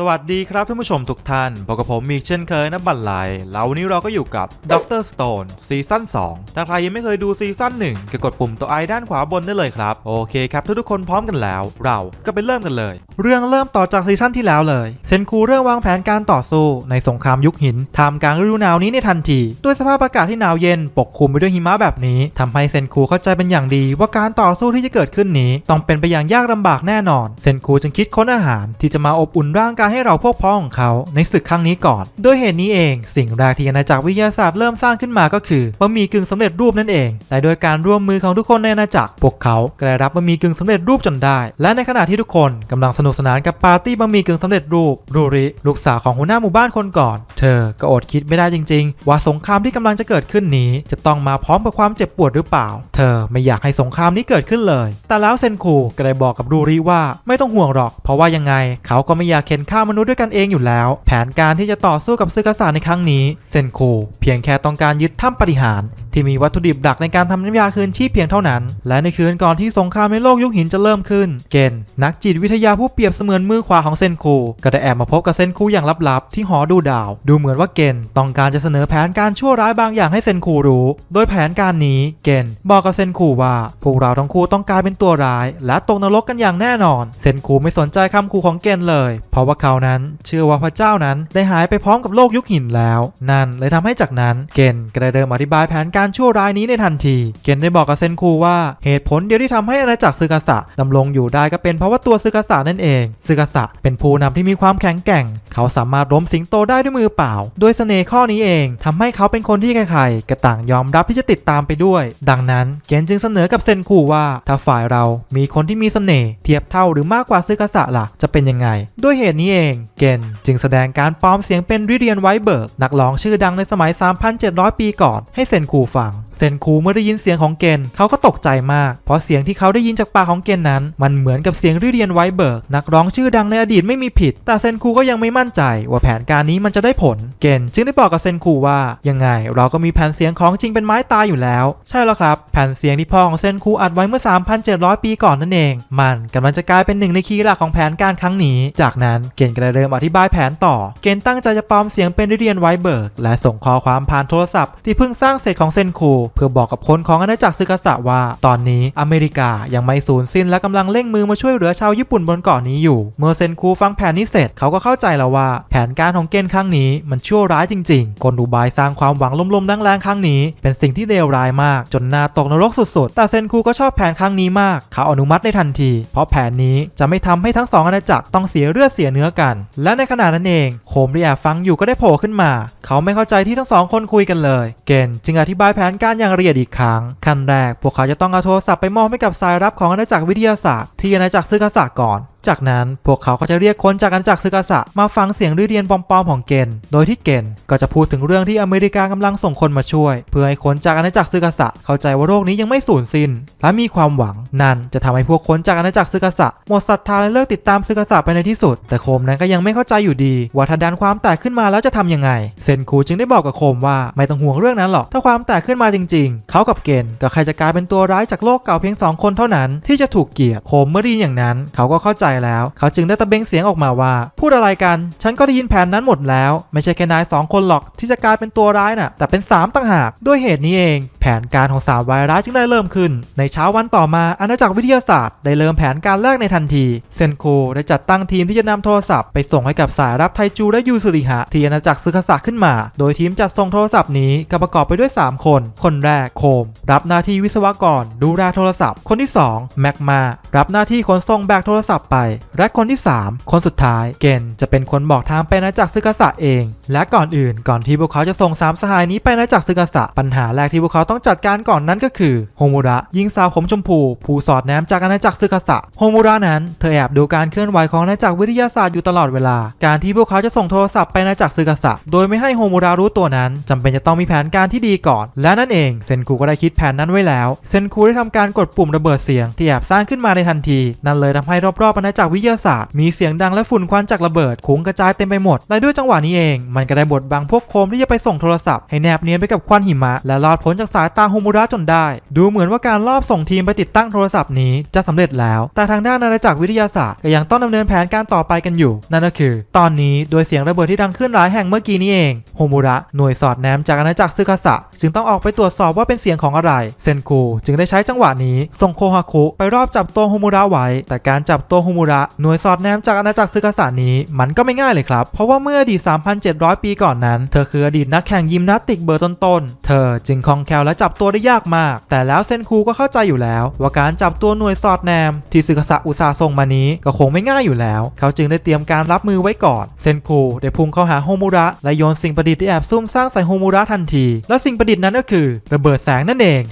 สวัสดีครับท่านผู้ชมทุกท่านพบกับผมมีเช่นเคยนะบัตรไลแล้ววันนี้เราก็อยู่กับด็อกเตอร์สโตนซีซั่น2ถ้าใครยังไม่เคยดูซีซั่น1ก็กดปุ่มตัวไอด้านขวาบนได้เลยครับ โอเคครับทุกๆคนพร้อมกันแล้ว เราก็ไปเริ่มกันเลย เรื่องเริ่มต่อจากซีซั่นที่แล้วเลย เซนคูเริ่มวางแผนการต่อสู้ในสงครามยุคหินท่ามกลางฤดูหนาวนี้ในทันทีด้วยสภาพอากาศที่หนาวเย็นปกคลุมไปด้วยหิมะแบบนี้ทำให้เซนคูเข้าใจเป็นอย่างดี ว่าการต่อสู้ที่จะเกิดขึ้นนี้ ต้องเป็นไปอย่างยากลำบากแน่นอน เซนคูจึงคิดค้นอาหารที่จะมาอบอุ่นร่างกายให้เราพวกพ้องของเขาในศึกครั้งนี้ก่อนด้วยเหตุนี้เอง สิ่งแรกที่อาณาจักรวิทยาศาสตร์เริ่มสร้างขึ้นมาก็คือบะหมี่กึ่งสำเร็จรูปนั่นเองและโดยการร่วมมือของทุกคนในอาณาจักร พวกเขาก็ได้รับบะหมี่กึ่งสำเร็จรูปจนได้ และในขณะที่ทุกคนกำลังสนุกสนานกับปาร์ตี้บะหมี่กึ่งสำเร็จรูปรูริลูกสาวของหัวหน้าหมู่บ้านคนก่อน เธอก็อดคิดไม่ได้จริง ๆ ว่าสงครามที่กำลังจะเกิดขึ้นนี้ จะต้องมาพร้อมกับความเจ็บปวดหรือเปล่า เธอไม่อยากให้สงครามนี้เกิดขึ้นเลย แต่แล้วเซนคูก็ได้บอกกับรูริว่าไม่ต้องห่วงหรอก เพราะว่ายังไงเขาก็ไม่อยากเข็นฆ่ามนุษย์ด้วยกันเองอยู่แล้ว แผนการที่จะต่อสู้กับซึกษัตริย์ในครั้งนี้ เซนโคเพียงแค่ต้องการยึดถ้ำปฏิหาร ที่มีวัตถุดิบหลักในการทำน้ำยาคืนชีพเพียงเท่านั้น และในคืนก่อนที่สงครามในโลกยุคหินจะเริ่มขึ้น เกนนักจิตวิทยาผู้เปรียบเสมือนมือขวาของเซนโคก็ได้แอบมาพบกับเซนโคอย่างลับๆ ที่หอดูดาว ดูเหมือนว่าเกนต้องการจะเสนอแผนการชั่วร้ายบางอย่างให้เซนโครู้ โดยแผนการนี้เกนบอกกับเซนโคว่าพวกเราทั้งคู่ต้องกลายเป็นตัวร้าย และตกนรกกันอย่างแน่นอน เซนโคไม่สนใจคำขู่ของเกนเลย เพราะว่าเขานั้น เชื่อว่าพระเจ้านั้นได้หายไปพร้อมกับโลกยุคหินแล้ว นั่นเลยทำให้จากนั้นเกนก็ได้เริ่มอธิบายแผนการชั่วร้ายนี้ในทันที เกนได้บอกกับเซนคูว่าเหตุผลเดียวที่ทำให้อาณาจักรซึกาสะดำรงอยู่ได้ก็เป็นเพราะว่าตัวซึกาสะนั่นเองซึกาสะเป็นผู้นำที่มีความแข็งแกร่ง เขาสามารถล้มสิงโตได้ด้วยมือเปล่าด้วยเสน่ห์ข้อนี้เองทำให้เขาเป็นคนที่ใครๆก็ต่างยอมรับที่จะติดตามไปด้วย ดังนั้นเกนจึงเสนอกับเซนคูว่าถ้าฝ่ายเรามีคนที่มีเสน่ห์เทียบเท่าหรือมากกว่าซึกาสะล่ะจะเป็นยังไง ด้วยเหตุนี้เอง เกนจึงแสดงการปลอมเสียงเป็นริเดียนไวเบิร์กนักร้องชื่อดังในสมัย 3,700 ปีก่อน ให้เซนคูฟัง เซนคูเมื่อได้ยินเสียงของเกนเขาก็ตกใจมาก เพราะเสียงที่เขาได้ยินจากปากของเกนนั้น มันเหมือนกับเสียงริเดียนไวเบิร์กนักร้องชื่อดังในอดีตไม่มีผิด แต่เซนคูก็ยังไม่มั่นใจ ว่าแผนการนี้มันจะได้ผล เกนจึงได้บอกกับเซนคูว่ายังไง เราก็มีแผ่นเสียงของจริงเป็นไม้ตายอยู่แล้ว ใช่แล้วครับ แผ่นเสียงที่พ่อของเซนคูอัดไว้เมื่อ 3,700 ปีก่อนนั่นเอง มันกำลังจะกลายเป็นหนึ่งในคีย์หลักของแผนการครั้งนี้ จากนั้นเกนก็ได้เริ่มอธิบายแผนต่อ เกนตั้งใจจะปลอมเสียงเป็นริเดียนไวเบิร์กและส่งข้อความผ่านโทรศัพท์ที่เพิ่งสร้างเสร็จของเซนคู เพื่อบอกกับคนของอาณาจักรซึกาสะว่า ตอนนี้อเมริกายังไม่สูญสิ้นและกำลังเร่งมือมาช่วยเหลือชาวญี่ปุ่นบนเกาะนี้อยู่ เมื่อเซนคูฟังแผนนี้เสร็จเขาก็เข้าใจแล้วว่า แผนการของเกนครั้งนี้มันชั่วร้ายจริง ๆ กลอุบายสร้างความหวังลมๆแรงๆครั้งนี้ เป็นสิ่งที่เลวร้ายมาก จนน่าตกนรกสุดๆ แต่เซนคูก็ชอบแผนครั้งนี้มาก เขาอนุมัติในทันที เพราะแผนนี้จะไม่ทำให้ทั้งสองอาณาจักรต้องเสียเลือดเสียเนื้อกัน และในขณะนั้นเองโคมที่แอบฟังอยู่ก็ได้โผล่ขึ้นมา เขาไม่เข้าใจที่ทั้งสองคนคุยกันเลย เกนจึงอธิบายแผนการอย่างละเอียดอีกครั้งขั้นแรกพวกเขาจะต้องเอาโทรศัพท์ไปมอบให้กับสายรับของอาณาจักรวิทยาศาสตร์ที่อาณาจักรซึกาสะก่อน จากนั้นพวกเขาก็จะเรียกคนจากอาณาจักรซึกาสะมาฟังเสียงเรียนปลอมๆของเกน โดยที่เกนก็จะพูดถึงเรื่องที่อเมริกากำลังส่งคนมาช่วย เพื่อให้คนจากอาณาจักรซึกาสะเข้าใจว่าโรคนี้ยังไม่สูญสิ้น และมีความหวัง นั่นจะทำให้พวกคนจากอาณาจักรซึกาสะหมดศรัทธาและเลิกติดตามซึกาสะไปในที่สุด แต่โคมนั้นก็ยังไม่เข้าใจอยู่ดี ว่าถ้าดันความแตกขึ้นมาแล้วจะทำยังไง เซนคูจึงได้บอกกับโคมว่าไม่ต้องห่วงเรื่องนั้นหรอก ถ้าความแตกขึ้นมาจริง ๆ เขากับเกนก็ใครจะกลายเป็นตัวร้ายจากโลกเก่าเพียงสองคนเท่านั้นที่จะถูกเกียดโคมเมื่อได้ยินอย่างนั้น เขาก็เข้าใจแล้ว เขาจึงได้ตะเบงเสียงออกมาว่า พูดอะไรกัน ฉันก็ได้ยินแผนนั้นหมดแล้ว ไม่ใช่แค่นายสองคนหรอกที่จะกลายเป็นตัวร้ายน่ะ แต่เป็นสามต่างหาก ด้วยเหตุนี้เอง แผนการของสามวายร้ายจึงได้เริ่มขึ้น ในเช้าวันต่อมาอาณาจักรวิทยาศาสตร์ได้เริ่มแผนการแรกในทันที เซนโคได้จัดตั้งทีมที่จะนำโทรศัพท์ไปส่งให้กับสายรับไทจูและยูสุริหะที่อาณาจักรซึคาสะขึ้นมา โดยทีมจัดส่งโทรศัพท์นี้ก็ประกอบไปด้วย 3 คน คนแรกโคม รับหน้าที่วิศวกรดูแลโทรศัพท์ คนที่2แม็กมารับหน้าที่ขนส่งแบกโทรศัพท์ไปและคนที่ 3 คนสุดท้ายเกนจะเป็นคนบอกทางไปอาณาจักรซึคาสะเอง และก่อนอื่นก่อนที่พวกเขาจะส่งสามสหายนี้ไปอาณาจักรซึคาสะปัญหาแรกที่พวกเขาต้องจัดการก่อนนั้นก็คือโฮมูระหญิงสาวผมชมพู ผู้สอดแนมจากอาณาจักรซึคาสะโฮมูระนั้นเธอแอบดูการเคลื่อนไหวของอาณาจักรวิทยาศาสตร์อยู่ตลอดเวลา การที่พวกเขาจะส่งโทรศัพท์ไปอาณาจักรซึคาสะโดยไม่ให้โฮมูระรู้ตัวนั้นจำเป็นจะต้องมีแผนการที่ดีก่อน และนั่นเองเซนคูก็ได้คิดแผนนั้นไว้แล้ว เซนคูได้ทำการกดปุ่มระเบิดเสียงที่แอบสร้างขึ้นมาในทันที นั่นเลยทำให้รอบๆอาณาจักวิทยาศาสตร์ มีเสียงดังและฝุ่นควันจากระเบิดคุ้งกระจายเต็มไปหมด และด้วยจังหวะนี้เอง มันก็ได้บดบังพวกโคมที่จะไปส่งโทรศัพท์ให้แนบเนียนไปกับควันหิมะ และรอดพ้นจากสายตาโฮมูระจนได้ ดูเหมือนว่าการลอบส่งทีมไปติดตั้งโทรศัพท์นี้จะสำเร็จแล้ว แต่ทางด้านอาณาจักรวิทยาศาสตร์ก็ยังต้องดำเนินแผนการต่อไปกันอยู่ นั่นก็คือ ตอนนี้โดยเสียงระเบิดที่ดังขึ้นหลายแห่งเมื่อกี้นี้เองโฮมูระหน่วยสอดแนมจากอาณาจักรซึคาสะจึงต้องออกไปตรวจสอบว่าเป็นเสียงของอะไร เซนคูจึงได้ใช้จังหวะนี้ส่งโคฮาคุไปรอบจับตัวโฮมูระไว้ แต่การจับตัวโฮมระหน่วยสอดแนมจากอาณาจักรซึคาสะนี้มันก็ไม่ง่ายเลยครับ เพราะว่าเมื่ออดีต 3,700 ปีก่อนนั้น เธอคืออดีตนักแข่งยิมนาสติกเบอร์ต้นๆ เธอจึงคล่องแคล่วและจับตัวได้ยากมาก แต่แล้วเซนคูก็เข้าใจอยู่แล้ว ว่าการจับตัวหน่วยสอดแนม ที่ซึคาสะอุตสาห์ส่งมานี้ก็คงไม่ง่ายอยู่แล้ว เขาจึงได้เตรียมการรับมือไว้ก่อน เซนคูได้พุ่งเข้าหาโฮมูระและโยนสิ่งประดิษฐ์ที่แอบซุ่มสร้างใส่โฮมูระทันที และสิ่งประดิษฐ์นั้นก็คือระเบิดแสงนั่นเอง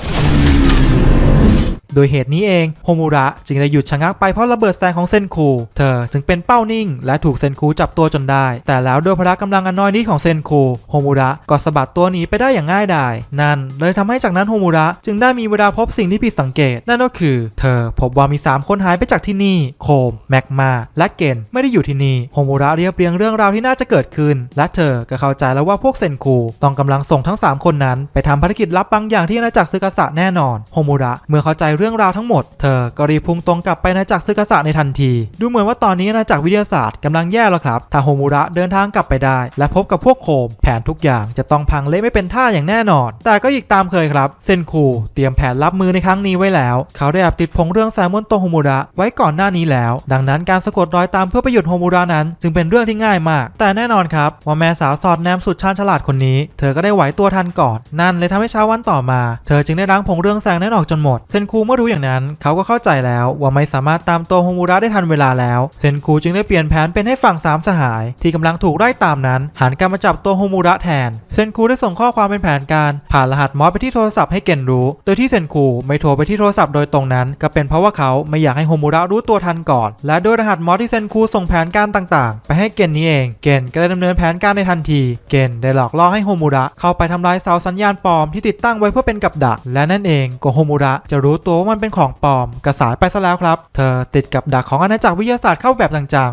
โดยเหตุนี้เองโฮมูระจึงได้หยุดชะงักไปเพราะระเบิดแสงของเซนคู เธอจึงเป็นเป้านิ่ง และถูกเซนคูจับตัวจนได้ แต่แล้วด้วยพละกำลังอันน้อยนิดของเซนคูโฮมูระก็สะบัดตัวหนีไปได้อย่างง่ายดายนั่นเลยทำให้จากนั้นโฮมูระจึงได้มีเวลาพบสิ่งที่ผิดสังเกต นั่นก็คือ เธอพบว่ามี 3 คนหายไปจากที่นี่ โคม แมกมา และเกนไม่ได้อยู่ที่นี่โฮมูระเรียบเรียงเรื่องราวที่น่าจะเกิดขึ้น และเธอก็เข้าใจแล้วว่าพวกเซนคูต้องกำลังส่งทั้ง 3 คนนั้น ไปทำภารกิจลับบางอย่างที่อาณาจักรซึกาสะแน่นอนโฮมูระเมื่อเข้าใจเรื่องราวทั้งหมด เธอก็รีบพุ่งตรงกลับไปอาจักรซึกาสะในทันที ดูเหมือนว่าตอนนี้อาจักรวิทยาศาสตร์กำลังแย่แล้วครับถ้าโฮมูระเดินทางกลับไปได้ และพบกับพวกโคม แผนทุกอย่างจะต้องพังเละไม่เป็นท่าอย่างแน่นอน แต่ก็อีกตามเคยครับ เซนคูเตรียมแผนรับมือในครั้งนี้ไว้แล้ว เขาได้แอบติดผงเรื่องแซมมอนโตโฮมูระไว้ก่อนหน้านี้แล้ว ดังนั้นการสะกดรอยตามเพื่อประโยชน์โฮมูระนั้นจึงเป็นเรื่องที่ง่ายมาก แต่แน่นอนครับว่าแม่สาวสอดแนมสุดชาญฉลาดคนนี้ เธอก็ได้ไหวตัวทันก่อนนั่นเลยทำให้เช้าวันต่อมา เธอจึงได้ล้างผงเรื่องแซงนั้นออกจนหมดเซนคูเมื่อรู้อย่างนั้น เขาก็เข้าใจแล้วว่าไม่สามารถตามตัวโฮมูระได้ทันเวลาแล้วเซนคูจึงได้เปลี่ยนแผนเป็นให้ฝั่งสามสหาย ที่กำลังถูกไล่ตามนั้น หันกลับมาจับตัวโฮมูระแทนเซนคูได้ส่งข้อความเป็นแผนการ ผ่านรหัสมอสไปที่โทรศัพท์ให้เกนรู้ โดยที่เซนคูไม่โทรไปที่โทรศัพท์โดยตรงนั้น ก็เป็นเพราะว่าเขาไม่อยากให้โฮมูระรู้ตัวทันก่อน และด้วยรหัสมอสที่เซนคูส่งแผนการต่างๆ ไปให้เกนนี้เอง เกนก็ได้ดำเนินแผนการในทันที เกนได้หลอกล่อให้โฮมูระเข้าไปทำลายเสาสัญญาณปลอมที่ติดตั้งไว้เพื่อเป็นกับดัก และนั่นเองก็โฮมูระจะรู้ตัวมันเป็นของปลอมกระสายไปซะแล้วครับ เธอติดกับดักของอาณาจักรวิทยาศาสตร์เข้าแบบจัง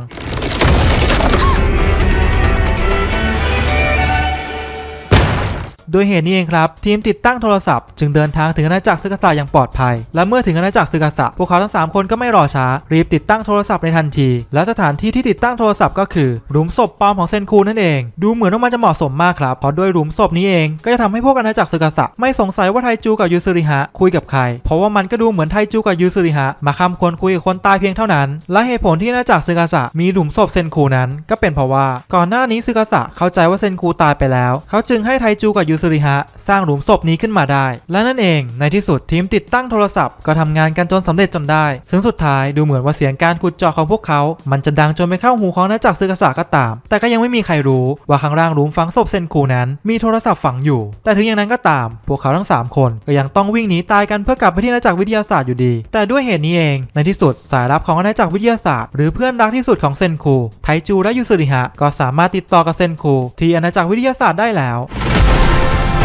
โดยเหตุนี้เองครับ ทีมติดตั้งโทรศัพท์จึงเดินทางถึงอาณาจักรซึกาสะอย่างปลอดภัย และเมื่อถึงอาณาจักรซึกาสะพวกเขาทั้ง 3 คนก็ไม่รอช้า รีบติดตั้งโทรศัพท์ในทันที และสถานที่ที่ติดตั้งโทรศัพท์ก็คือหลุมศพปลอมของเซนคูนั่นเอง ดูเหมือนว่ามันจะเหมาะสมมากครับเพราะด้วยหลุมศพนี้เองก็จะทำให้พวกอาณาจักรซึกาสะไม่สงสัยว่าไทจูกับยูซึริฮะคุยกับใคร เพราะว่ามันก็ดูเหมือนไทจูกับยูซึริฮะมาคำควรคุยกับคนตายเพียงเท่านั้น และเหตุผลที่อาณาจักรซึกาสะมีหลุมศพเซนคูนั้น ก็เป็นเพราะว่าก่อนหน้านี้ซึกาสะเข้าใจว่าเซนคูตายไปแล้ว เขาจึงให้ไทจูกับยูซึริฮะสร้างหลุมศพนี้ขึ้นมาได้ และนั่นเองในที่สุดทีมติดตั้งโทรศัพท์ก็ทำงานกันจนสำเร็จจนได้ ซึ่งสุดท้ายดูเหมือนว่าเสียงการขุดเจาะของพวกเขา มันจะดังจนไปเข้าหูของอาณาจักรซึกาก็ตาม แต่ก็ยังไม่มีใครรู้ว่าข้างล่างหลุมฝังศพเซนคูนั้น มีโทรศัพท์ฝังอยู่ แต่ถึงอย่างนั้นก็ตาม พวกเขาทั้ง 3 คนก็ยังต้องวิ่งหนีตายกันเพื่อกลับไปที่อาณาจักรวิทยาศาสตร์อยู่ดี แต่ด้วยเหตุนี้เองในที่สุดสายลับของอาณาจักรวิทยาศาสตร์หรือเพื่อนรักที่สุดของเซนคูไทจูและยูซึริฮะก็สามารถติดต่อกับเซนคูที่อาณาจักรวิทยาศาสตร์ได้แล้ว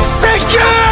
Secure!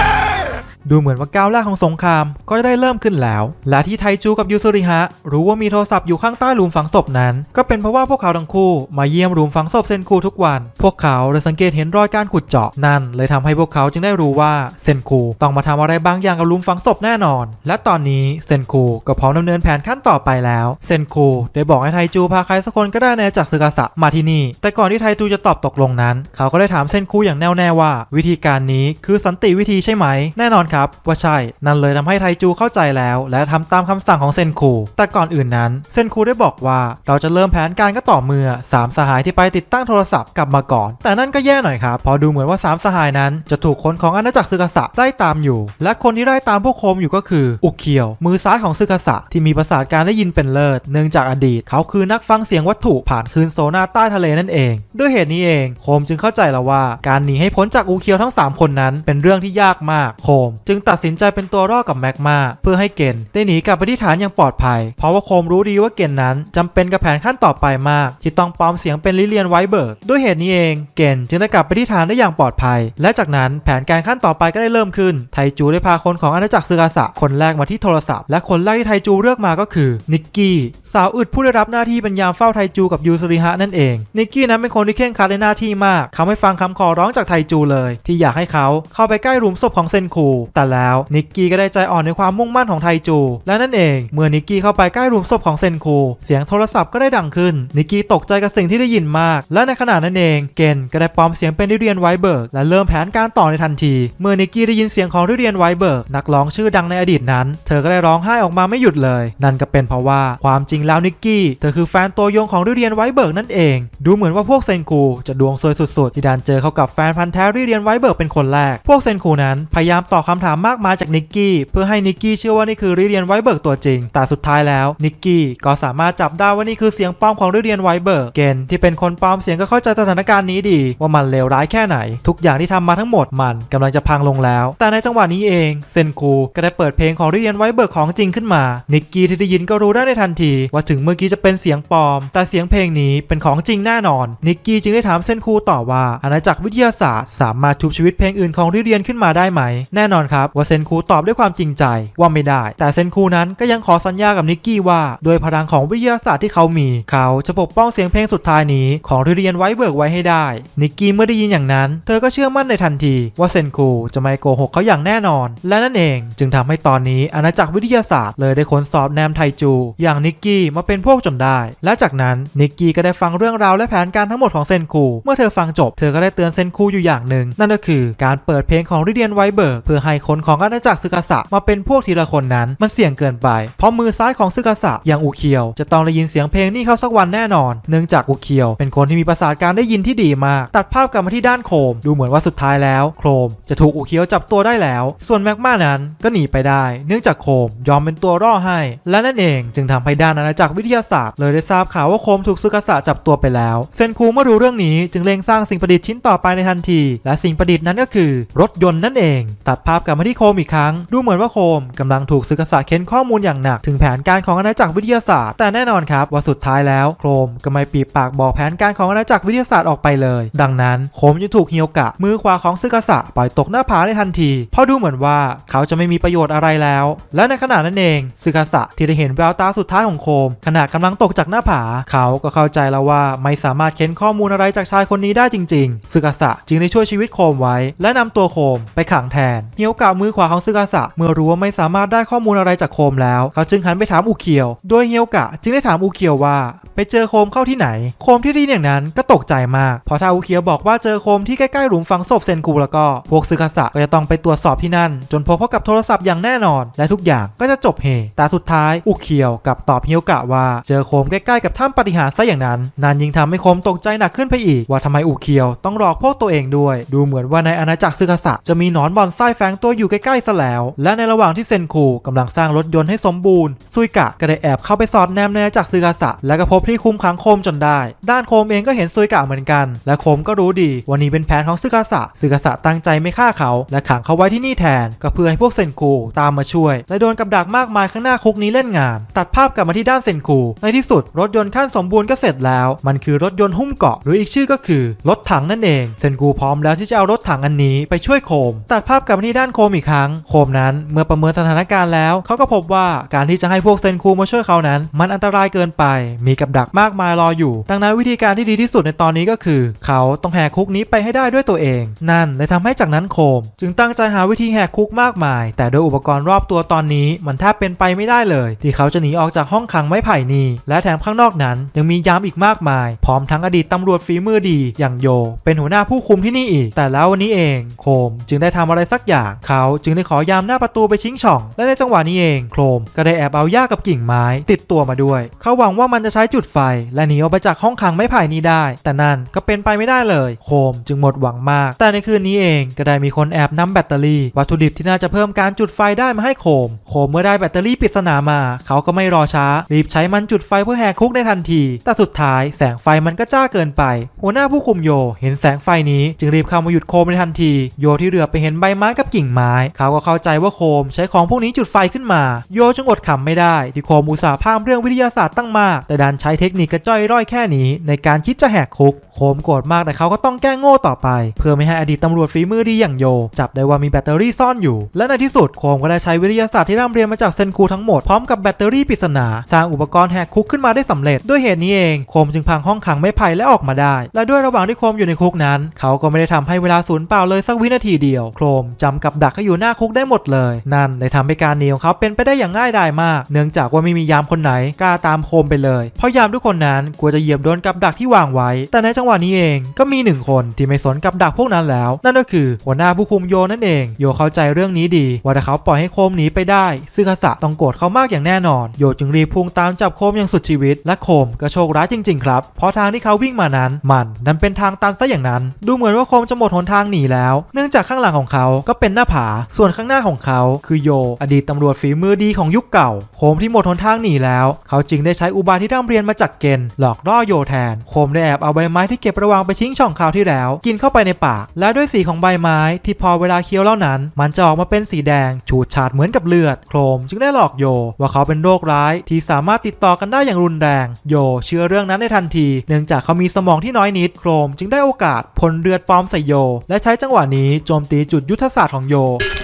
ดูเหมือนว่าก้าวแรกของสงครามก็จะได้เริ่มขึ้นแล้ว และที่ไทจูกับยูซุริฮะ รู้ว่ามีโทรศัพท์อยู่ข้างใต้หลุมฝังศพนั้น ก็เป็นเพราะว่าพวกเขาทั้งคู่มาเยี่ยมหลุมฝังศพเซนคูทุกวัน พวกเขาเลยสังเกตเห็นรอยการขุดเจาะนั่นเลยทำให้พวกเขาจึงได้รู้ว่าเซนคูต้องมาทำอะไรบางอย่างกับหลุมฝังศพแน่นอน และตอนนี้เซนคูก็พร้อมดำเนินแผนขั้นต่อไปแล้ว เซนคูได้บอกให้ไทจูพาใครสักคนก็ได้ในจากซึกาสะมาที่นี่ แต่ก่อนที่ไทจูจะตอบตกลงนั้น เขาก็ได้ถามเซนคูอย่างแน่วแน่ว่า วิธีการนี้คือสันติวิธีใช่ไหมแน่นอนครับว่าใช่ นั่นเลยทำให้ไทจูเข้าใจแล้ว และทำตามคำสั่งของเซนคู แต่ก่อนอื่นนั้น เซนคูได้บอกว่าเราจะเริ่มแผนการก็ต่อเมื่อสามสหายที่ไปติดตั้งโทรศัพท์กลับมาก่อน แต่นั่นก็แย่หน่อยครับเพอดูเหมือนว่าสามสหายนั้นจะถูกคนของอาณาจักรซึกาสะไล่ตามอยู่ และคนที่ไล่ตามพวกโคมอยู่ก็คือ อุเคียว มือซ้ายของซึกาสะที่มีประสาทการได้ยินเป็นเลิศ เนื่องจากอดีต เขาคือนักฟังเสียงวัตถุผ่านคืนโซนาใต้ทะเลนั่นเอง ด้วยเหตุนี้เอง โคมจึงเข้าใจแล้วว่า การหนีให้พ้นจากอุเคียวทั้งสามคนนั้น เป็นเรื่องที่ยากมาก โคมจึงตัดสินใจเป็นตัวรอดกับแมกมาเพื่อให้เกนได้หนีกลับไปที่ฐานอย่างปลอดภัย เพราะว่าโคมรู้ดีว่าเกนนั้นจำเป็นกับแผนขั้นต่อไปมาก ที่ต้องปลอมเสียงเป็นลิเลียนไวเบิร์กด้วยเหตุนี้เองเกนจึงได้กลับไปที่ฐานได้อย่างปลอดภัย และจากนั้นแผนการขั้นต่อไปก็ได้เริ่มขึ้นไทจูได้พาคนของอาณาจักรซึกาสะคนแรกมาที่โทรศัพท์และคนแรกที่ไทจูเลือกมาก็คือนิกกี้สาวอึดผู้ได้รับหน้าที่เป็นยามเฝ้าไทจูกับยูซุริฮะนั่นเองนิกกี้นั้นเป็นคนที่เคร่งครัดในหน้าที่มากเขาไม่ฟังคำขอร้องจากไทจูเลย ที่อยากให้เขาเข้าไปใกล้หลุมศพของเซนคูแต่แล้วนิกกี้ก็ได้ใจอ่อนในความมุ่งมั่นของไทจู และนั่นเอง เมื่อนิกกี้เข้าไปใกล้หลุมศพของเซนคู เสียงโทรศัพท์ก็ได้ดังขึ้น นิกกี้ตกใจกับสิ่งที่ได้ยินมาก และในขณะนั้นเองเกนก็ได้ปลอมเสียงเป็นดิเรียนไวเบิร์กและเริ่มแผนการต่อในทันที เมื่อนิกกี้ได้ยินเสียงของดิเรียนไวเบิร์กนักร้องชื่อดังในอดีตนั้น เธอก็ได้ร้องไห้ออกมาไม่หยุดเลย นั่นก็เป็นเพราะว่าความจริงแล้วนิกกี้เธอคือแฟนตัวยงของดิเรียนไวเบิร์กนั่นเอง ดูเหมือนว่าพวกเซนคูจะดวงซวยสุดๆ ที่ดันเจอเข้ากับแฟนพันธ์แท้ดิเรียนไวเบิร์กเป็นคนแรก พวกเซนคูนั้นพยายามตอบคำถามมากมายจากนิกกี้เพื่อให้นิกกี้เชื่อว่านี่คือดิเรียนไวเบิร์กตัวจริง แต่สุดท้ายแล้วนิกกี้ก็สามารถจับได้ว่านี่คือเสียงปลอมของดิเรียนไวเบิร์กเกนที่เป็นคนปลอมเสียงก็เข้าใจสถานการณ์นี้ดี ว่ามันเลวร้ายแค่ไหน ทุกอย่างที่ทำมาทั้งหมดมันกำลังจะพังลงแล้ว แต่ในจังหวะนี้เองเซนคูก็ได้เปิดเพลงของดิเรียนไวเบิร์กของจริงขึ้นมานิกกี้ที่ได้ยินก็รู้ได้ในทันที ว่าถึงเมื่อกี้จะเป็นเสียงปลอม แต่เสียงเพลงนี้เป็นของจริงแน่นอนนิกกี้จึงได้ถามเซนคูต่อว่าอาณาจักรวิทยาศาสตร์ สามารถชุบชีวิตเพลงอื่นของดิเรียนขึ้นมาได้ไหมแน่นอนครับว่าเซนคูตอบด้วยความจริงใจว่าไม่ได้ แต่เซนคูนั้นก็ยังขอสัญญากับนิกกี้ว่าโดยพลังของวิทยาศาสตร์ที่เขามี เขาจะปกป้องเสียงเพลงสุดท้ายนี้ของดิเรียนไว้เบิกไว้ให้ได้ นิกกี้เมื่อได้ยินอย่างนั้น เธอก็เชื่อมั่นในทันทีว่าเซนคูจะไม่โกหกเขาอย่างแน่นอน และนั่นเองจึงทำให้ตอนนี้อาณาจักรวิทยาศาสตร์เลยได้ขนสอบแนมไทจู อย่างนิกกี้มาเป็นพวกจนได้ และจากนั้นนิกกี้ก็ได้ฟังเรื่องราวและแผนการทั้งหมดของเซนคู เมื่อเธอฟังจบ เธอก็ได้เตือนเซนคูอยู่อย่างหนึ่งนั่นก็คือการเปิดเพลงของริเดียนไวเบิร์กเพื่อให้คนของอาณาจักรซึกาสะมาเป็นพวกทีละคนนั้นมันเสี่ยงเกินไป เพราะมือซ้ายของซึกาสะอย่างอุเคียว จะต้องได้ยินเสียงเพลงนี้เข้าสักวันแน่นอน เนื่องจากอุเคียว เป็นคนที่มีประสาทการได้ยินที่ดีมาก ตัดภาพกลับมาที่ด้านโคม ดูเหมือนว่าสุดท้ายแล้วโคมจะถูกอุเคียวจับตัวได้แล้ว ส่วนแมกมานั้นก็หนีไปได้ เนื่องจากโคมยอมเป็นตัวร่อให้ และนั่นเองจึงทำให้ด้านอาณาจักรวิทยาศาสตร์ เลยได้ทราบข่าวว่าโคมถูกซึกาสะจับตัวไปแล้ว เซนคูเมื่อรู้เรื่องนี้จึงเร่งสร้างสิ่งประดิษฐ์ชิ้นต่อไปในทันที และสิ่งประดิษฐ์นั้นก็คือ รถยนต์นั่นเอง ตัดภาพกลับมาที่โคมอีกครั้ง ดูเหมือนว่าโคมกำลังถูกซึกาสะเค้นข้อมูลอย่างหนัก ถึงแผนการของอาณาจักรวิทยาศาสตร์ แต่แน่นอนครับว่าสุดท้ายแล้วโคมก็ไม่ปีปากบอกแผนการของอาณาจักรวิทยาศาสตร์ออกไปเลย ดังนั้นโคมจึงถูกเฮิโอกะ มือขวาของซึกาสะปล่อยตกหน้าผาในทันทีเพราะดูเหมือนว่าเขาจะไม่มีประโยชน์อะไรแล้ว และในขณะนั้นเองซึกาสะที่ได้เห็นแววตาสุดท้ายของโคม ขณะกำลังตกจากหน้าผา เขาก็เข้าใจแล้วว่าไม่สามารถเค้นข้อมูลอะไรจากชายคนนี้ได้จริง ๆซึกาสะจึงได้ช่วยชีวิตโคมไว้ และนำตัวโคมไปขังแทนเฮิโอกะมือขวาของซึกาสะ เมื่อรู้ว่าไม่สามารถได้ข้อมูลอะไรจากโคมแล้ว เขาจึงหันไปถามอุเคียว โดยเฮิโอกะจึงได้ถามอุเคียวว่า ไปเจอโคมเข้าที่ไหน โคมที่ได้อย่างนั้นก็ตกใจมากเพราะถ้าอุเคียวบอกว่าเจอโคมที่ใกล้ๆหลุมฝังศพเซนกูแล้วก็ พวกซึกาสะก็จะต้องไปตรวจสอบที่นั่น จนพบกับโทรศัพท์อย่างแน่นอน และทุกอย่างก็จะจบเฮแต่สุดท้ายอุเคียวกลับตอบเฮิโอกะว่าเจอโคมใกล้ๆกับถ้ำปฏิหารซะอย่างนั้นนั่นยิ่งทำให้โคมตกใจหนักขึ้นไปอีกว่าทำไมอุเคียวต้องหลอกพวกตัวเองด้วย ดูเหมือนว่าในอาณาจักรซึกาสะจะมีหนอนบอนไส้แฝงตัวอยู่ใกล้ๆซะแล้ว และในระหว่างที่เซนคูกำลังสร้างรถยนต์ให้สมบูรณ์ซุยกะก็ได้แอบเข้าไปสอดแนมในอาณากซึกาสะและก็พบที่คุมขังโคมจนได้ ด้านโคมเองก็เห็นซุยกะเหมือนกัน และโคมก็รู้ดีว่านี่เป็นแผนของซึกาสะซึกาสะตั้งใจไม่ฆ่าเขา และขังเขาไว้ที่นี่แทน ก็เพื่อให้พวกเซนคูตามมาช่วย และโดนกับดักมากมายข้างหน้าคุกนี้เล่นงาน ตัดภาพกลับมาที่ด้านเซนคูในที่สุดรถยนต์ขั้นสมบูรณ์ก็เสร็จแล้ว มันคือรถยนต์หุ้มเกาะหรืออีกชื่อก็คือรถถังนั่นเอง เซนคูพร้อมแล้วที่จะเอารถถังอันนี้ไปช่วยโคม ตัดภาพกลับมาที่ด้านโคมอีกครั้ง โคมนั้นเมื่อประเมินสถานการณ์แล้วเขาก็พบว่าการที่จะให้พวกเซนคูมาช่วยเขานั้น มันอันตรายเกินไป มีกับดักมากมายรออยู่ ดังนั้นวิธีการที่ดีที่สุดในตอนนี้ก็คือ เขาต้องแหกคุกนี้ไปให้ได้ด้วยตัวเอง นั่นเลยทำให้จากนั้นโคม จึงตั้งใจหาวิธีแหกคุกมากมาย แต่โดยอุปกรณ์รอบตัวตอนนี้มันแทบเป็นไปไม่ได้เลย ที่เขาจะหนีออกจากห้องขังไม้ไผ่นี้ และแถมข้างนอกนั้นยังมียามอีกมากมาย พร้อมทั้งอดีตตำรวจฝีมือดีอย่างโย เป็นหัวหน้าผู้คุมที่นี่อีก แต่แล้ววันนี้เอง โคมจึงได้ทำอะไรสักอย่างเขาจึงได้ขอยามหน้าประตูไปชิงช่อง และในจังหวะนี้เองโคมก็ได้แอบเอาหญ้ากับกิ่งไม้ ติดตัวมาด้วย เขาหวังว่ามันจะใช้จุดไฟ และหนีออกไปจากห้องขังไม้ไผ่นี้ได้ แต่นั่นก็เป็นไปไม่ได้เลย โคมจึงหมดหวังมาก แต่ในคืนนี้เองก็ได้มีคนแอบนำแบตเตอรี่ วัตถุดิบที่น่าจะเพิ่มการจุดไฟได้มาให้โคม โคมเมื่อได้แบตเตอรี่ปริศนามา เขาก็ไม่รอช้า รีบใช้มันจุดไฟเพื่อแหกคุกในทันที แต่สุดท้ายแสงไฟมันก็จ้าเกินไป หัวหน้าผู้คุมโย เห็นแสงไฟนี้จึงรีบเข้ามาหยุดโคมในทันที โยที่เหลือไปเห็นใบไม้กับกิ่งไม้ เขาก็เข้าใจว่าโคมใช้ของพวกนี้จุดไฟขึ้นมา โยจึงอดขำไม่ได้ ที่โคมอุตสาห์พามเรื่องวิทยาศาสตร์ตั้งมาก แต่ดันใช้เทคนิคกระจ้อยร่อยแค่นี้ ในการคิดจะแหกคุก โคมโกรธมากแต่เขาก็ต้องแก้โง่ต่อไป เพื่อไม่ให้อดีตตำรวจฝีมือดีอย่างโย จับได้ว่ามีแบตเตอรี่ซ่อนอยู่ และในที่สุดโคมก็ได้ใช้วิทยาศาสตร์ที่ร่ำเรียนมาจากเซนคูทั้งหมดพร้อมกับแบตเตอรี่ปริศนาสร้างอุปกรณ์แหกคุกขึ้นมาได้สำเร็จ ด้วยเหตุนี้เองโคมจึงพังห้องขังไม้ไผ่และออกมาได้ และด้วยระหว่างที่โคมอยู่ในคุกนั้น เขาก็ไม่ได้ทำให้เวลาสูญเปล่าเลยสักวินาทีเดียว โคมจำกับดักให้อยู่หน้าคุกได้หมดเลย นั่นเลยทำให้การหนีของเขาเป็นไปได้อย่างง่ายดายมาก เนื่องจากว่าไม่มียามคนไหนกล้าตามโคมไปเลย เพราะยามทุกคนนั้นกลัวจะเหยียบโดนกับดักที่วางไว้ แต่ในจังหวะนี้เองก็มีหนึ่งคนที่ไม่สนกับดักพวกนั้นแล้ว นั่นก็คือหัวหน้าผู้คุมโยนั่นเอง โยเข้าใจเรื่องนี้ดี ว่าถ้าเขาปล่อยให้โคมหนีไปได้ซึ่งคาสะต้องโกรธเขามากอย่างแน่นอน โยจึงรีบพุ่งตามจับโคมอย่างสุดชีวิต และโคมก็โชคร้ายจริงๆครับ เพราะทางที่เขาวิ่งมานั้น มันดันเป็นทางตันซะอย่างนั้น ดูเหมือนว่าโคมจะหมดหนทางหนีแล้ว เนื่องจากข้างหลังของเขาก็เป็นหน้าผา ส่วนข้างหน้าของเขาคือโย อดีตตำรวจฝีมือดีของยุคเก่า โคมที่หมดหนทางหนีแล้ว เขาจึงได้ใช้อุบายที่ร่ำเรียนมาจากเกณฑ์หลอกล่อโยแทน โคมได้แอบเอาใบไม้ที่เก็บระวางไปทิ้งช่องคราวที่แล้ว กินเข้าไปในปาก และด้วยสีของใบไม้ที่พอเวลาเคี้ยวแล้วนั้น มันจะออกมาเป็นสีแดง ฉูดฉาดเหมือนกับเลือด โคมจึงได้หลอกโย ว่าเขาเป็นโรคร้ายที่สามารถติดต่อกันได้อย่างรุนแรง โยเชื่อเรื่องนั้นในทันที เนื่องจากเขามีสมองที่น้อยนิด โคมจึงได้โอกาสพ่นเลือดปลอมใส่โย และใช้จังหวะนี้โจมตีจุดยุทธศาสตร์ของโยう。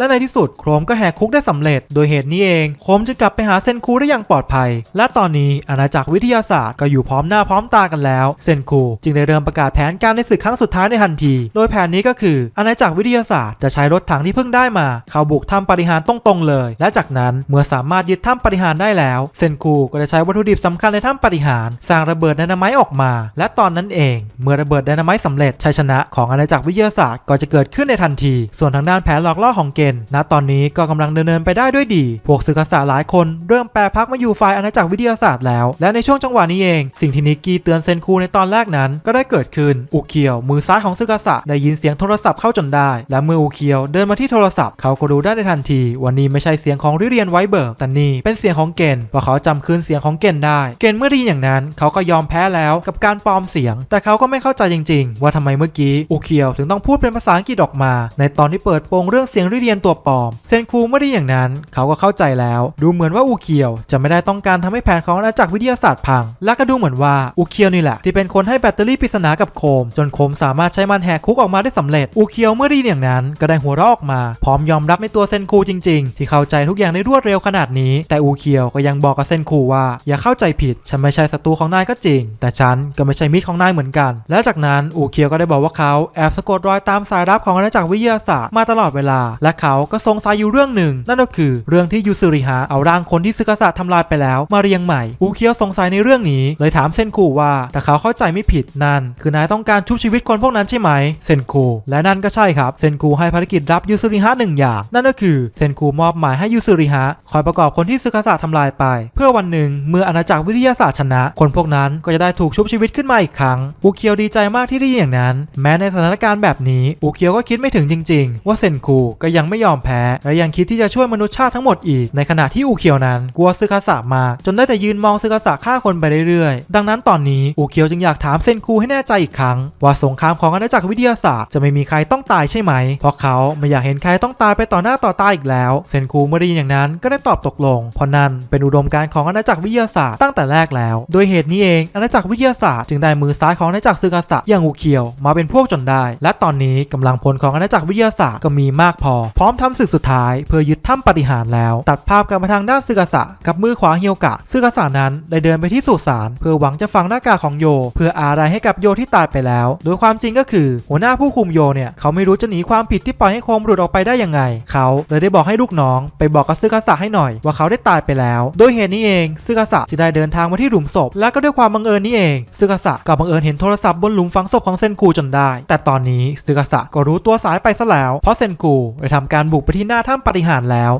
และในที่สุดโครมก็แหกคุกได้สำเร็จ โดยเหตุนี้เองโครมจึงกลับไปหาเซนคูได้อย่างปลอดภัย และตอนนี้อาณาจักรวิทยาศาสตร์ก็อยู่พร้อมหน้าพร้อมตากันแล้ว เซนคูจึงได้เริ่มประกาศแผนการในศึกครั้งสุดท้ายในทันที โดยแผนนี้ก็คืออาณาจักรวิทยาศาสตร์จะใช้รถถังที่เพิ่งได้มา เข้าบุกถ้ำปฏิหารตรงๆเลย และจากนั้นเมื่อสามารถยึดถ้ำปฏิหารได้แล้ว เซนคูก็จะใช้วัตถุดิบสำคัญในถ้ำปฏิหารสร้างระเบิดไดนาไมต์ออกมา และตอนนั้นเอง เมื่อระเบิดไดนาไมต์สำเร็จชัยชนะของอาณาจักรวิทยาศาสตร์ก็จะเกิดขึ้นในทันที ส่วนทางด้านแผนหลอกล่อของเกณตอนนี้ก็กำลังดำเนินไปได้ด้วยดี พวกศึกษาหลายคนเริ่มแปรพักมาอยู่ฝ่ายอาณาจักรวิทยาศาสตร์แล้ว และในช่วงจังหวะนี้เอง สิ่งที่นิกกี้เตือนเซนคูในตอนแรกนั้น ก็ได้เกิดขึ้นอุเคียว มือซ้ายของซึกษะได้ยินเสียงโทรศัพท์เข้าจนได้ และเมื่ออุเคียวเดินมาที่โทรศัพท์เขาก็รู้ได้ในทันทีว่านี่ไม่ใช่เสียงของริเรียนไวเบิร์กแต่นี่เป็นเสียงของเกนเพราะเขาจำคืนเสียงของเกนได้ เกนเมื่อได้ยินอย่างนั้น เขาก็ยอมแพ้แล้วกับการปลอมเสียง แต่เขาก็ไม่เข้าใจจริง ๆ ว่าทำไมเมื่อกี้อุเคียวถึงต้องพูดเป็นภาษาอังกฤษออกมา ในตอนที่เปิดโปงเรื่องเสียงริเรียยนตัวปลอม เซนคูเมื่อได้อย่างนั้น เขาก็เข้าใจแล้ว ดูเหมือนว่าอูเคียว จะไม่ได้ต้องการทำให้แผนของอาณาจักรวิทยาศาสตร์พัง และก็ดูเหมือนว่าอูเคียวนี่แหละ ที่เป็นคนให้แบตเตอรี่ปริศนากับโคม จนโคมสามารถใช้มันแหกคุกออกมาได้สำเร็จ อูเคียวเมื่อได้อย่างนั้น ก็ได้หัวเราะออกมา พร้อมยอมรับในตัวเซนคูจริง ๆ ที่เข้าใจทุกอย่างได้รวดเร็วขนาดนี้ แต่อูเคียวก็ยังบอกกับเซนคูว่า อย่าเข้าใจผิด ฉันไม่ใช่ศัตรูของนายก็จริง แต่ฉันก็ไม่ใช่มิตรของนายเหมือนกัน และจากนั้นอูเคียวก็ได้บอกว่าเขาแอบสะกดรอยตามสายลับของอาณาจักรวิทยาศาสตร์มาตลอดเวลาและเขาก็สงสัยอยู่เรื่องหนึ่ง นั่นก็คือเรื่องที่ยูซึริฮะเอาร่างคนที่ซึกษะทำลายไปแล้วมาเรียงใหม่ อูเคียวสงสัยในเรื่องนี้ เลยถามเซนคูว่าแต่เขาเข้าใจไม่ผิดนั่น คือนายต้องการชุบชีวิตคนพวกนั้นใช่ไหมเซนคูและนั่นก็ใช่ครับเซนคูให้ภารกิจรับยูซึริฮะหนึ่งอย่าง นั่นก็คือเซนคูมอบหมายให้ยูซึริฮะคอยประกอบคนที่ซึกษะทำลายไป เพื่อวันหนึ่งเมื่ออาณาจักรวิทยาศาสตร์ชนะ คนพวกนั้นก็จะได้ถูกชุบชีวิตขึ้นมาอีกครั้งอูเคียวดีใจมากที่ได้ยินอย่างนั้น แม้ในสถานการณ์แบบนี้อูเคียวก็คิดไม่ถึงจริง ๆ ว่าเซนคูก็ยังไม่ยอมแพ้ และยังคิดที่จะช่วยมนุษยชาติทั้งหมดอีก ในขณะที่อูเคียวนั้น กลัวซึกษะมา จนได้แต่ยืนมองซึกษะฆ่าคนไปเรื่อยๆ ดังนั้นตอนนี้อูเคียวจึงอยากถามเซนคูให้แน่ใจอีกครั้ง ว่าสงครามของอาณาจักรวิทยาศาสตร์จะไม่มีใครต้องตายใช่ไหม เพราะเขาไม่อยากเห็นใครต้องตายไปต่อหน้าต่อตาอีกแล้ว เซนคูเมื่อได้ยินอย่างนั้นก็ได้ตอบตกลง เพราะนั่นเป็นอุดมการณ์ของอาณาจักรวิทยาศาสตร์ตั้งแต่แรกแล้ว โดยเหตุนี้เองอาณาจักรวิทยาศาสตร์จึงได้มือซ้ายของอาณาจักรซึกษะอย่างอูเคียว มาเป็นพวกจนได้ และตอนนี้กำลังพลของอาณาจักรวิทยาศาสตร์ก็มีมากพอพร้อมทำศึกสุดท้ายเพื่อยึดถ้ำปฏิหารแล้ว ตัดภาพกลับมาทางด้านซึกษะกับมือขวาเฮียวกะซึกษะนั้นได้เดินไปที่สุสานเพื่อหวังจะฝังหน้ากากของโย เพื่ออาลัยให้กับโยที่ตายไปแล้ว โดยความจริงก็คือ หัวหน้าผู้คุมโยเนี่ยเขาไม่รู้จะหนีความผิดที่ปล่อยให้โคมหลุดออกไปได้ยังไง เขาเลยได้บอกให้ลูกน้อง ไปบอกกับซึกษะให้หน่อยว่าเขาได้ตายไปแล้ว โดยเหตุนี้เองซึกษะจึงได้เดินทางมาที่หลุมศพ และก็ด้วยความบังเอิญนี้เองซึกษะก็บังเอิญเห็นโทรศัพท์บนหลุมฝังศพของเซนคูจนได้ แต่ตอนนี้ซึกษะก็รู้ตัวสายไปซะแล้วเพราะเซนคูได้ทำการบุกไปที่หน้าถ้ำปฏิหารแล้ว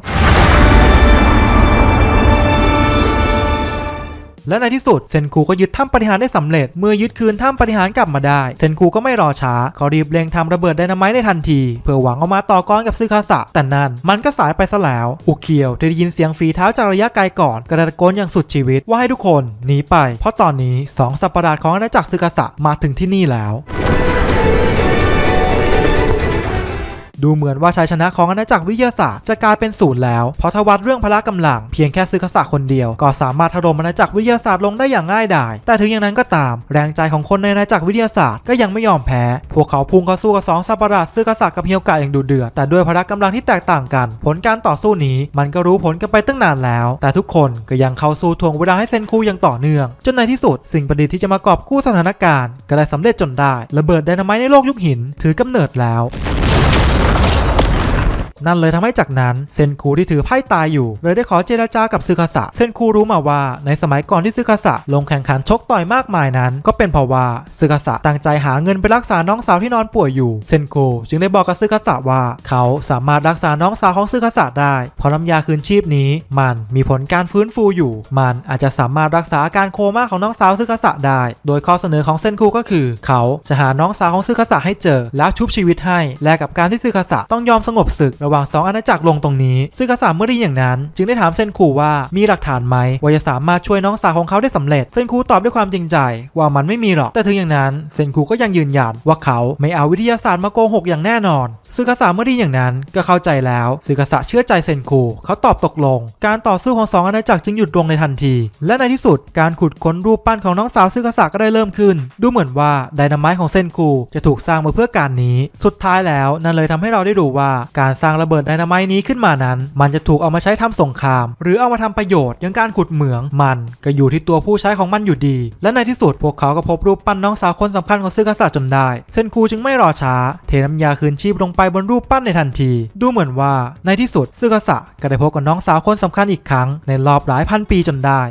และในที่สุดเซนคูก็ยึดถ้ำปฏิหารได้สำเร็จ เมื่อยึดคืนถ้ำปฏิหารกลับมาได้ เซนคูก็ไม่รอช้าเขารีบเร่งทำระเบิดไดนาไมต์ในทันที เพื่อหวังเอามาต่อกรกับซึคาสะ แต่นั่นมันก็สายไปซะแล้ว อุเคียวได้ยินเสียงฝีเท้าจากระยะไกลก่อนกระตะโกนอย่างสุดชีวิตว่าให้ทุกคนหนีไป เพราะตอนนี้สองสัประหลาดของอาณาจักรซึคาสะมาถึงที่นี่แล้ว ดูเหมือนว่าชัยชนะของอาณาจักรวิทยาศาสตร์จะกลายเป็นศูนย์แล้ว เพราะทวัดเรื่องพละกำลังเพียงแค่ซึกษะคนเดียว ก็สามารถถล่มอาณาจักรวิทยาศาสตร์ลงได้อย่างง่ายดาย แต่ถึงอย่างนั้นก็ตาม แรงใจของคนในอาณาจักรวิทยาศาสตร์ก็ยังไม่ยอมแพ้ พวกเขาพุ่งเข้าสู้กับสองสัตว์ประหลาดซึกษะกับเฮียวกะอย่างดุเดือด แต่ด้วยพละกำลังที่แตกต่างกัน ผลการต่อสู้นี้มันก็รู้ผลกันไปตั้งนานแล้ว แต่ทุกคนก็ยังเข้าสู้ทวงเวลาให้เซนคูอย่างต่อเนื่อง จนในที่สุด สิ่งประดิษฐ์ที่จะมากอบกู้สถานการณ์ ก็ได้สำเร็จจนได้ ระเบิดไดนาไมต์ในโลกยุคหินถือกำเนิดแล้ว นั่นเลยทำให้จากนั้นเซนคูที่ถือไพ่ตายอยู่ เลยได้ขอเจราจากับซึคาสะ เซนคูรู้มาว่าในสมัยก่อนที่ซึคาสะลงแข่งขันชกต่อยมากมายนั้น ก็เป็นเพราะว่าซึคาสะตั้งใจหาเงินไปรักษาน้องสาวที่นอนป่วยอยู่ เซนคูจึงได้บอกกับซึคาสะว่าเขาสามารถรักษาน้องสาวของซึคาสะได้ เพราะน้ำยาคืนชีพนี้ มันมีผลการฟื้นฟูอยู่ มันอาจจะสามารถรักษาอาการโคม่าของน้องสาวซึคาสะได้ โดยข้อเสนอของเซนคูก็คือ เขาจะหาน้องสาวของซึคาสะให้เจอ แล้วชุบชีวิตให้ แลกกับการที่ซึคาสะต้องยอมสงบศึกระหว่างสองอาณาจักรลงตรงนี้ ซึคาสะเมื่อได้อย่างนั้น จึงได้ถามเซนคูว่ามีหลักฐานไหมว่าจะสามารถช่วยน้องสาวของเขาได้สำเร็จ เซนคูตอบด้วยความจริงใจ ว่ามันไม่มีหรอก แต่ถึงอย่างนั้นเซนคูก็ยังยืนยันว่าเขาไม่เอาวิทยาศาสตร์มาโกหกอย่างแน่นอน ซึคาสะเมื่อได้อย่างนั้นก็เข้าใจแล้วซึคาสะเชื่อใจเซนคูเขาตอบตกลง การต่อสู้ของสองอาณาจักรจึงหยุดลงในทันที และในที่สุดการขุดค้นรูปปั้นของน้องสาวซึคาสะก็ได้เริ่มขึ้น ดูเหมือนว่าไดนาไมต์ของเซนคูจะถูกสร้างมาเพื่อการนี้ สุดท้ายแล้วนั่นเลยทำให้เราได้รู้ว่าการสร้างระเบิดไดนาไมต์นี้ขึ้นมานั้น มันจะถูกเอามาใช้ทำสงคราม หรือเอามาทำประโยชน์อย่างการขุดเหมืองมันก็อยู่ที่ตัวผู้ใช้ของมันอยู่ดี และในที่สุดพวกเขาก็พบรูปปั้นน้องสาวคนสำคัญของซึคาสะจนได้ เซนคูจึงไม่รอช้า เทน้ำยาคืนชีพลงไปบนรูปปั้นในทันที ดูเหมือนว่าในที่สุดซึคาสะก็ได้พบกับน้องสาวคนสำคัญอีกครั้งในรอบหลายพันปีจนได้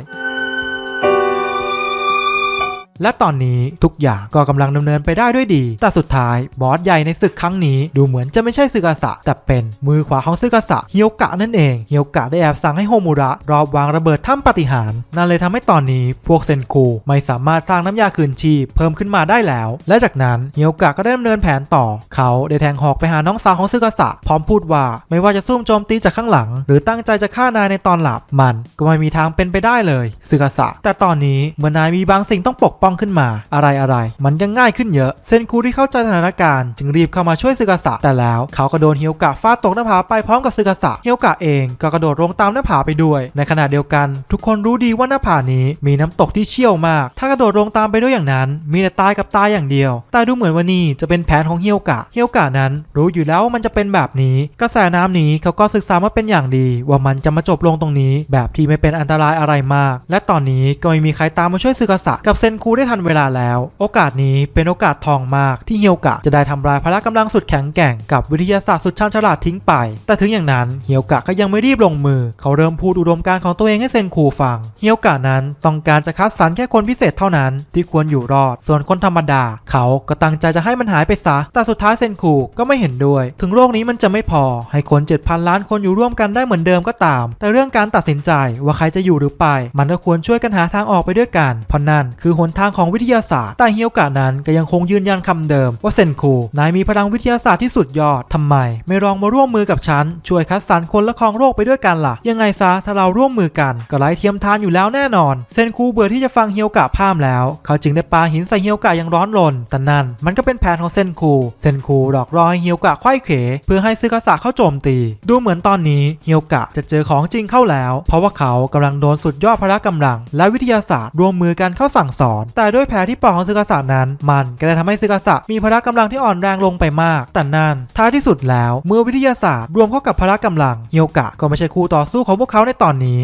และตอนนี้ทุกอย่างก็กำลังดำเนินไปได้ด้วยดี แต่สุดท้ายบอสใหญ่ในศึกครั้งนี้ดูเหมือนจะไม่ใช่ซึกาสะแต่เป็นมือขวาของซึกาสะเฮียวกะนั่นเองเฮียวกะได้แอบสั่งให้โฮมุระรอบวางระเบิดถ้ำปฏิหาร นั่นเลยทำให้ตอนนี้พวกเซนคูไม่สามารถสร้างน้ำยาคืนชีพเพิ่มขึ้นมาได้แล้ว และจากนั้นเฮียวกะก็ได้ดำเนินแผนต่อ เขาได้แทงหอกไปหาน้องสาวของซึกาสะพร้อมพูดว่าไม่ว่าจะซุ่มโจมตีจากข้างหลัง หรือตั้งใจจะฆ่านายในตอนหลับมันก็ไม่มีทางเป็นไปได้เลยซึกาสะแต่ตอนนี้เมื่อนายมีบางสิ่งต้องปกป้องขึ้นมา อะไรอะไรมันก็ง่ายขึ้นเยอะ เซนคูที่เข้าใจสถานการณ์จึงรีบเข้ามาช่วยซึกาสะแต่แล้วเขาก็โดนเฮียวกะฟาดตกหน้าผาไปพร้อมกับซึกาสะเฮียวกะเองก็กระโดดลงตามหน้าผาไปด้วย ในขณะเดียวกัน ทุกคนรู้ดีว่าหน้าผานี้มีน้ำตกที่เชี่ยวมาก ถ้ากระโดดลงตามไปด้วยอย่างนั้น มีแต่ตายกับตายอย่างเดียว แต่ดูเหมือนว่านี่จะเป็นแผนของเฮียวกะเฮียวกะนั้น รู้อยู่แล้วว่ามันจะเป็นแบบนี้ กระแสน้ำนี้เขาก็ศึกษามาเป็นอย่างดี ว่ามันจะมาจบลงตรงนี้ แบบที่ไม่เป็นอันตรายอะไรมาก และตอนนี้ก็ไม่มีใครตามมาช่วยซึกาสะกับเซนคูได้ทันเวลาแล้ว โอกาสนี้เป็นโอกาสทองมากที่เฮียวกะจะได้ทำลายพละกำลังสุดแข็งแกร่งกับวิทยาศาสตร์สุดชาญฉลาดทิ้งไป แต่ถึงอย่างนั้นเฮียวกะก็ยังไม่รีบลงมือ เขาเริ่มพูดอุดมการณ์ของตัวเองให้เซนคูฟัง เฮียวกะนั้นต้องการจะคัดสรรแค่คนพิเศษเท่านั้นที่ควรอยู่รอด ส่วนคนธรรมดา เขาก็ตั้งใจจะให้มันหายไปซะ แต่สุดท้ายเซนคูก็ไม่เห็นด้วย ถึงโลกนี้มันจะไม่พอ ให้คน 7,000 ล้านคนอยู่ร่วมกันได้เหมือนเดิมก็ตาม แต่เรื่องการตัดสินใจว่าใครจะอยู่หรือไป มันก็ควรช่วยกันหาทางออกไปด้วยกันเพราะนั่นคือหนทางางของวิทยาศาสตร์ แต่เฮียวกะนั้นก็ยังคงยืนยันคำเดิม ว่าเซนคูนายมีพลังวิทยาศาสตร์ที่สุดยอดทำไม ไม่ลองมาร่วมมือกับฉัน ช่วยคัดสรรคนและครองโลกไปด้วยกันล่ะ ยังไงซะถ้าเราร่วมมือกันก็ไร้เทียมทานอยู่แล้วแน่นอน เซนคูเบื่อที่จะฟังเฮียวกะพามแล้ว เขาจึงได้ปาหินใส่เฮียวกะอย่างร้อนรนแต่นั่นมันก็เป็นแผนของเซนคูเซนคูหลอกล่อให้เฮียวกะไข้เข เพื่อให้ซึกาสะเข้าโจมตี ดูเหมือนตอนนี้เฮียวกะจะเจอของจริงเข้าแล้ว เพราะว่าเขากำลังโดนสุดยอดพละกำลัง และวิทยาศาสตร์ร่วมมือกันเข้าสั่งสอนแต่ด้วยแผลที่ปอกของซึกาสะนั้น มันก็ได้ทำให้ซึกาสะมีพละกำลังที่อ่อนแรงลงไปมาก แต่นั่นท้ายที่สุดแล้วเมื่อวิทยาศาสตร์รวมเข้ากับพละกำลังเฮียวกะก็ไม่ใช่คู่ต่อสู้ของพวกเขาในตอนนี้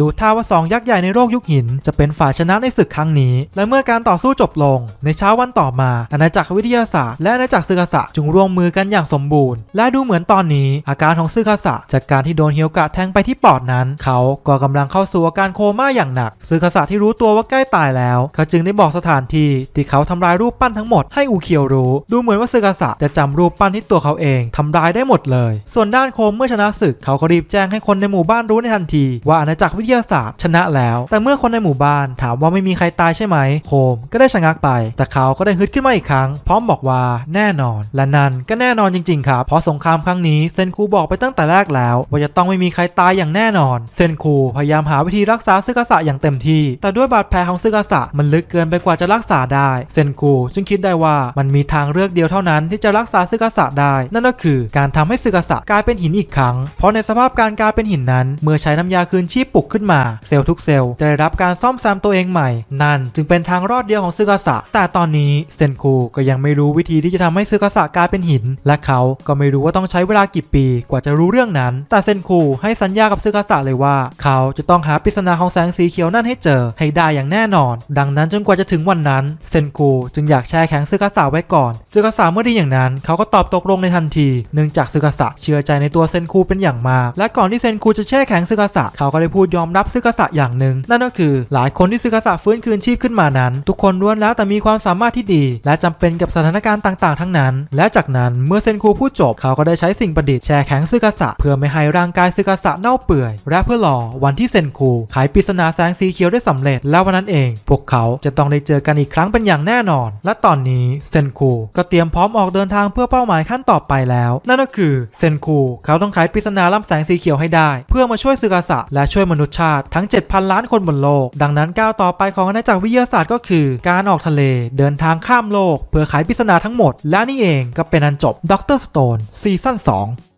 ดูท่าว่าสองยักษ์ใหญ่ในโลกยุคหิน จะเป็นฝ่ายชนะในศึกครั้งนี้ และเมื่อการต่อสู้จบลง ในเช้าวันต่อมา อาณาจักรวิทยาศาสตร์และอาณาจักรซึกาสะจึงร่วมมือกันอย่างสมบูรณ์ และดูเหมือนตอนนี้ อาการของซึกาสะจากการที่โดนเฮียวกะแทงไปที่ปอดนั้น เขาก็กำลังเข้าสู่อาการโคม่าอย่างหนักซึกาสะที่รู้ตัวว่าใกล้ตายแล้ว เขาจึงได้บอกสถานที่ที่เขาทำลายรูปปั้นทั้งหมดให้อูเคียวรู้ดูเหมือนว่าซึกาสะจะจำรูปปั้นที่ตัวเขาเองทำลายได้หมดเลย ส่วนด้านโคมเมื่อชนะศึกเขาก็รีบแจ้งให้คนในหมู่บ้านรู้ในทันที ว่าอาณาจักรวิทยาศาสตร์ชนะแล้ว แต่เมื่อคนในหมู่บ้านถามว่าไม่มีใครตายใช่ไหม โคมก็ได้ชะงักไป แต่เขาก็ได้ฮึดขึ้นมาอีกครั้ง พร้อมบอกว่าแน่นอน และนั่นก็แน่นอนจริงๆครับเพราะสงครามครั้งนี้เซนคูบอกไปตั้งแต่แรกแล้ว ว่าจะต้องไม่มีใครตายอย่างแน่นอน เซนคูพยายามหาวิธีรักษาซึกาสะอย่างเต็มที่ แต่ด้วยบาดแผลของซึกาสะมันลึกเกินไปกว่าจะรักษาได้ เซนคูจึงคิดได้ว่ามันมีทางเลือกเดียวเท่านั้นที่จะรักษาซึกาสะได้ นั่นก็คือการทำให้ซึกาสะกลายเป็นหินอีกครั้ง เพราะในสภาพการกลายเป็นหินนั้น เมื่อใช้น้ำยาคืนชีพปลุกขึ้นมา เซลล์ทุกเซลล์จะได้รับการซ่อมแซมตัวเองใหม่ นั่นจึงเป็นทางรอดเดียวของซึกาสะ แต่ตอนนี้เซนคูก็ยังไม่รู้วิธีที่จะทำให้ซึกาสะกลายเป็นหิน และเขาก็ไม่รู้ว่าต้องใช้เวลากี่ปีกว่าจะรู้เรื่องนั้น แต่เซนคูให้สัญญากับซึกาสะเลยว่า เขาจะต้องหาปริศนาของแสงสีเขียวนั่นให้เจอให้ได้อย่างแน่นอน ดังนั้นจนกว่าจะถึงวันนั้นเซนคูจึงอยากแช่แข็งซึกาสะไว้ก่อนซึกาสะเมื่อได้อย่างนั้นเขาก็ตอบตกลงในทันที เนื่องจากซึกาสะเชื่อใจในตัวเซนคูเป็นอย่างมาก และก่อนที่เซนคูจะแช่แข็งซึกาสะเขาก็ได้พูดยอมรับซึกาสะอย่างหนึ่ง นั่นก็คือหลายคนที่ซึกาสะฟื้นคืนชีพขึ้นมานั้น ทุกคนล้วนแล้วแต่มีความสามารถที่ดี และจำเป็นกับสถานการณ์ต่างๆ ทั้งนั้น และจากนั้นเมื่อเซนคูพูดจบเขาก็ได้ใช้สิ่งประดิษฐ์แช่แข็งซึกาสะเพื่อไม่ให้ร่างกายซึกาสะเน่าเปื่อย และเพื่อรอวันที่เซนคูไขปริศนาแสงสีเขียวได้สำเร็จ แล้ววันนั้นเอง พวกเขาจะต้องได้เจอกันอีกครั้งเป็นอย่างแน่นอน และตอนนี้เซนคูก็เตรียมพร้อมออกเดินทางเพื่อเป้าหมายขั้นต่อไปแล้ว นั่นก็คือเซนคูเขาต้องไขปริศนาลำแสงสีเขียวให้ได้ เพื่อมาช่วยซึกาสะและช่วยมนุษยชาติทั้ง 7,000 ล้านคนบนโลก ดังนั้นก้าวต่อไปของอาณาจักรวิทยาศาสตร์ก็คือ การออกทะเลเดินทางข้ามโลก เพื่อไขปริศนาทั้งหมด และนี่เองก็เป็นอันจบด็อกเตอร์สโตนซีซั่น2